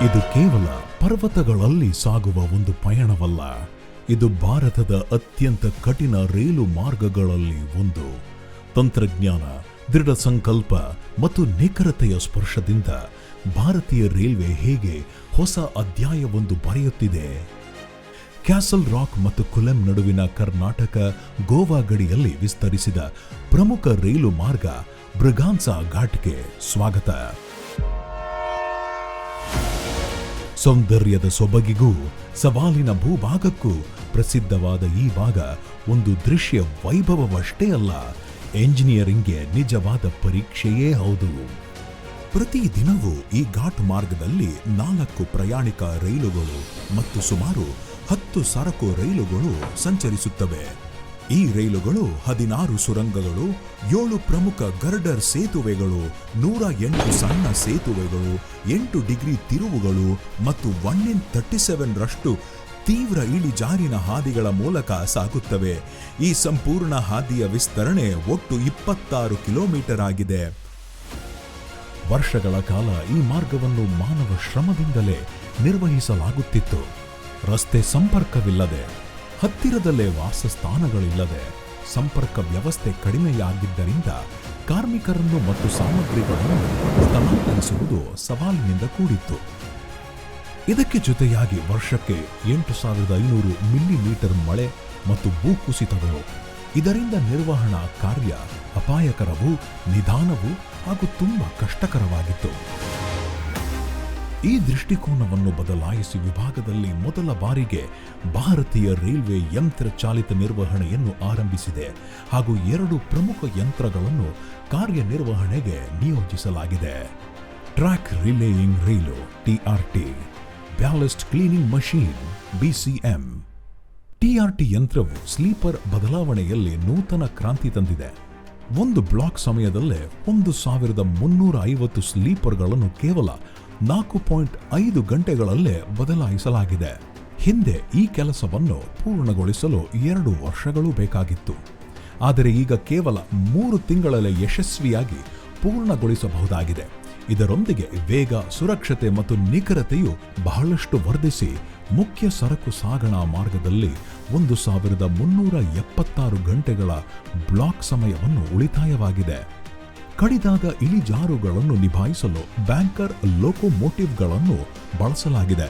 ಇದು ಕೇವಲ ಪರ್ವತಗಳಲ್ಲಿ ಸಾಗುವ ಒಂದು ಪಯಣವಲ್ಲ. ಇದು ಭಾರತದ ಅತ್ಯಂತ ಕಠಿಣ ರೈಲು ಮಾರ್ಗಗಳಲ್ಲಿ ಒಂದು. ತಂತ್ರಜ್ಞಾನ, ದೃಢ ಸಂಕಲ್ಪ ಮತ್ತು ನಿಖರತೆಯ ಸ್ಪರ್ಶದಿಂದ ಭಾರತೀಯ ರೈಲ್ವೆ ಹೇಗೆ ಹೊಸ ಅಧ್ಯಾಯವೊಂದು ಬರೆಯುತ್ತಿದೆ. ಕ್ಯಾಸಲ್ ರಾಕ್ ಮತ್ತು ಕುಲೆಂ ನಡುವಿನ ಕರ್ನಾಟಕ, ಗೋವಾ ಗಡಿಯಲ್ಲಿ ವಿಸ್ತರಿಸಿದ ಪ್ರಮುಖ ರೈಲು ಮಾರ್ಗ ಬ್ರಗಾನ್ಸಾ ಘಾಟ್ಗೆ ಸ್ವಾಗತ. ಸೌಂದರ್ಯದ ಸೊಬಗಿಗೂ, ಸವಾಲಿನ ಭೂಭಾಗಕ್ಕೂ ಪ್ರಸಿದ್ಧವಾದ ಈ ಭಾಗ ಒಂದು ದೃಶ್ಯ ವೈಭವವಷ್ಟೇ ಅಲ್ಲ, ಎಂಜಿನಿಯರಿಂಗ್ಗೆ ನಿಜವಾದ ಪರೀಕ್ಷೆಯೇ ಹೌದು. ಪ್ರತಿ ದಿನವೂ ಈ ಘಾಟ್ ಮಾರ್ಗದಲ್ಲಿ ನಾಲ್ಕು ಪ್ರಯಾಣಿಕ ರೈಲುಗಳು ಮತ್ತು ಸುಮಾರು ಹತ್ತು ಸರಕು ರೈಲುಗಳು ಸಂಚರಿಸುತ್ತವೆ. ಈ ರೈಲುಗಳು ಹದಿನಾರು ಸುರಂಗಗಳು, ಏಳು ಪ್ರಮುಖ ಗರ್ಡರ್ ಸೇತುವೆಗಳು, ನೂರ ಎಂಟು ಸಣ್ಣ ಸೇತುವೆಗಳು, ಎಂಟು ಡಿಗ್ರಿ ತಿರುವುಗಳು ಮತ್ತು ಒನ್ ಇನ್ ತರ್ಟಿ ಸೆವೆನ್ ರಷ್ಟು ತೀವ್ರ ಇಳಿಜಾರಿನ ಹಾದಿಗಳ ಮೂಲಕ ಸಾಗುತ್ತವೆ. ಈ ಸಂಪೂರ್ಣ ಹಾದಿಯ ವಿಸ್ತರಣೆ ಒಟ್ಟು ಇಪ್ಪತ್ತಾರು ಕಿಲೋಮೀಟರ್ ಆಗಿದೆ. ವರ್ಷಗಳ ಕಾಲ ಈ ಮಾರ್ಗವನ್ನು ಮಾನವ ಶ್ರಮದಿಂದಲೇ ನಿರ್ವಹಿಸಲಾಗುತ್ತಿತ್ತು. ರಸ್ತೆ ಸಂಪರ್ಕವಿಲ್ಲದೆ ಹತ್ತಿರದಲ್ಲೇ ವಾಸಸ್ಥಾನಗಳಿಲ್ಲದೆ ಸಂಪರ್ಕ ವ್ಯವಸ್ಥೆ ಕಡಿಮೆಯಾಗಿದ್ದರಿಂದ ಕಾರ್ಮಿಕರನ್ನು ಮತ್ತು ಸಾಮಗ್ರಿಗಳನ್ನು ಸ್ಥಳಾಂತರಿಸುವುದು ಸವಾಲಿನಿಂದ ಕೂಡಿತ್ತು. ಇದಕ್ಕೆ ಜೊತೆಯಾಗಿ ವರ್ಷಕ್ಕೆ ಎಂಟು ಸಾವಿರದ ಐನೂರು ಮಿಲಿಮೀಟರ್ ಮಳೆ ಮತ್ತು ಭೂಕುಸಿತಗಳು ಇದರಿಂದ ನಿರ್ವಹಣಾ ಕಾರ್ಯ ಅಪಾಯಕರವೂ ನಿಧಾನವೂ ಹಾಗೂ ತುಂಬಾ ಕಷ್ಟಕರವಾಗಿತ್ತು. ಈ ದೃಷ್ಟಿಕೋನವನ್ನು ಬದಲಾಯಿಸಿ ವಿಭಾಗದಲ್ಲಿ ಮೊದಲ ಬಾರಿಗೆ ಭಾರತೀಯ ರೈಲ್ವೆ ಯಂತ್ರ ಚಾಲಿತ ನಿರ್ವಹಣೆಯನ್ನು ಆರಂಭಿಸಿದೆ ಹಾಗೂ ಎರಡು ಪ್ರಮುಖ ಯಂತ್ರಗಳನ್ನು ಕಾರ್ಯನಿರ್ವಹಣೆಗೆ ನಿಯೋಜಿಸಲಾಗಿದೆ. ಟ್ರ್ಯಾಕ್ ರಿಲೇಯಿಂಗ್ ರೈಲು TRT ballast cleaning machine BCM TRT ಯಂತ್ರವು ಸ್ಲೀಪರ್ ಬದಲಾವಣೆಯಲ್ಲಿ ನೂತನ ಕ್ರಾಂತಿ ತಂದಿದೆ. ಒಂದು ಬ್ಲಾಕ್ ಸಮಯದಲ್ಲೇ ಒಂದು ಸಾವಿರದ ಮುನ್ನೂರ ಐವತ್ತು ಸ್ಲೀಪರ್ಗಳನ್ನು ಕೇವಲ ನಾಲ್ಕು ಪಾಯಿಂಟ್ ಐದು ಗಂಟೆಗಳಲ್ಲೇ ಬದಲಾಯಿಸಲಾಗಿದೆ. ಹಿಂದೆ ಈ ಕೆಲಸವನ್ನು ಪೂರ್ಣಗೊಳಿಸಲು ಎರಡು ವರ್ಷಗಳು ಬೇಕಾಗಿತ್ತು. ಆದರೆ ಈಗ ಕೇವಲ ಮೂರು ತಿಂಗಳಲ್ಲೇ ಯಶಸ್ವಿಯಾಗಿ ಪೂರ್ಣಗೊಳಿಸಬಹುದಾಗಿದೆ. ಇದರೊಂದಿಗೆ ವೇಗ, ಸುರಕ್ಷತೆ ಮತ್ತು ನಿಖರತೆಯು ಬಹಳಷ್ಟು ವರ್ಧಿಸಿ ಮುಖ್ಯ ಸರಕು ಸಾಗಣಾ ಮಾರ್ಗದಲ್ಲಿ ಒಂದು ಸಾವಿರದ ಮುನ್ನೂರ ಎಪ್ಪತ್ತಾರು ಗಂಟೆಗಳ ಬ್ಲಾಕ್ ಸಮಯವನ್ನು ಉಳಿತಾಯವಾಗಿದೆ. ಕಡಿದಾದ ಇಳಿಜಾರುಗಳನ್ನು ನಿಭಾಯಿಸಲು ಬ್ಯಾಂಕರ್ ಲೋಕೋಮೋಟಿವ್ಗಳನ್ನು ಬಳಸಲಾಗಿದೆ.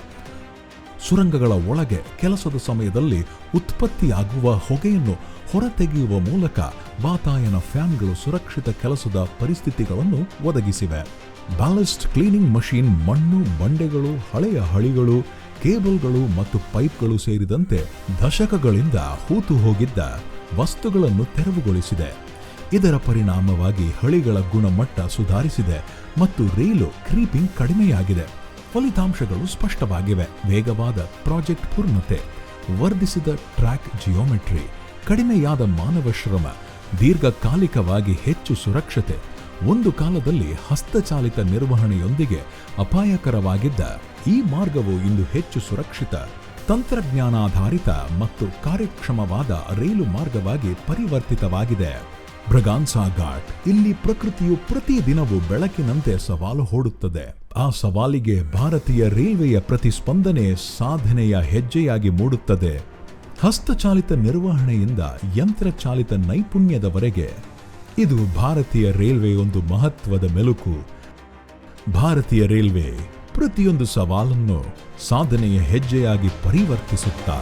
ಸುರಂಗಗಳ ಒಳಗೆ ಕೆಲಸದ ಸಮಯದಲ್ಲಿ ಉತ್ಪತ್ತಿಯಾಗುವ ಹೊಗೆಯನ್ನು ಹೊರತೆಗೆಯುವ ಮೂಲಕ ವಾತಾಯನ ಫ್ಯಾನ್ಗಳು ಸುರಕ್ಷಿತ ಕೆಲಸದ ಪರಿಸ್ಥಿತಿಗಳನ್ನು ಒದಗಿಸಿವೆ. ಬ್ಯಾಲೆಸ್ಟ್ ಕ್ಲೀನಿಂಗ್ ಮಷೀನ್ ಮಣ್ಣು, ಬಂಡೆಗಳು, ಹಳೆಯ ಹಳಿಗಳು, ಕೇಬಲ್ಗಳು ಮತ್ತು ಪೈಪ್ಗಳು ಸೇರಿದಂತೆ ದಶಕಗಳಿಂದ ಹೂತು ಹೋಗಿದ್ದ ವಸ್ತುಗಳನ್ನು ತೆರವುಗೊಳಿಸಿದೆ. ಇದರ ಪರಿಣಾಮವಾಗಿ ಹಳಿಗಳ ಗುಣಮಟ್ಟ ಸುಧಾರಿಸಿದೆ ಮತ್ತು ರೈಲು ಕ್ರೀಪಿಂಗ್ ಕಡಿಮೆಯಾಗಿದೆ. ಫಲಿತಾಂಶಗಳು ಸ್ಪಷ್ಟವಾಗಿವೆ. ವೇಗವಾದ ಪ್ರಾಜೆಕ್ಟ್ ಪೂರ್ಣತೆ, ವರ್ಧಿಸಿದ ಟ್ರ್ಯಾಕ್ ಜಿಯೋಮೆಟ್ರಿ, ಕಡಿಮೆಯಾದ ಮಾನವ ಶ್ರಮ, ದೀರ್ಘಕಾಲಿಕವಾಗಿ ಹೆಚ್ಚು ಸುರಕ್ಷತೆ, ಒಂದು ಕಾಲದಲ್ಲಿ ಹಸ್ತಚಾಲಿತ ನಿರ್ವಹಣೆಯೊಂದಿಗೆ ಅಪಾಯಕರವಾಗಿದ್ದ ಈ ಮಾರ್ಗವು ಇಂದು ಹೆಚ್ಚು ಸುರಕ್ಷಿತ, ತಂತ್ರಜ್ಞಾನಾಧಾರಿತ ಮತ್ತು ಕಾರ್ಯಕ್ಷಮವಾದ ರೈಲು ಮಾರ್ಗವಾಗಿ ಪರಿವರ್ತಿತವಾಗಿದೆ. ಬ್ರಗಾನ್ಸಾ ಘಾಟ್ ಇಲ್ಲಿ ಪ್ರಕೃತಿಯು ಪ್ರತಿದಿನವೂ ಬೆಳಕಿನಂತೆ ಸವಾಲು ಹೂಡುತ್ತದೆ. ಆ ಸವಾಲಿಗೆ ಭಾರತೀಯ ರೈಲ್ವೆಯ ಪ್ರತಿಸ್ಪಂದನೆ ಸಾಧನೆಯ ಹೆಜ್ಜೆಯಾಗಿ ಮೂಡುತ್ತದೆ. ಹಸ್ತಚಾಲಿತ ನಿರ್ವಹಣೆಯಿಂದ ಯಂತ್ರಚಾಲಿತ ನೈಪುಣ್ಯದವರೆಗೆ ಇದು ಭಾರತೀಯ ರೈಲ್ವೆ ಒಂದು ಮಹತ್ವದ ಮೆಲುಕು. ಭಾರತೀಯ ರೈಲ್ವೆ ಪ್ರತಿಯೊಂದು ಸವಾಲನ್ನು ಸಾಧನೆಯ ಹೆಜ್ಜೆಯಾಗಿ ಪರಿವರ್ತಿಸುತ್ತಾ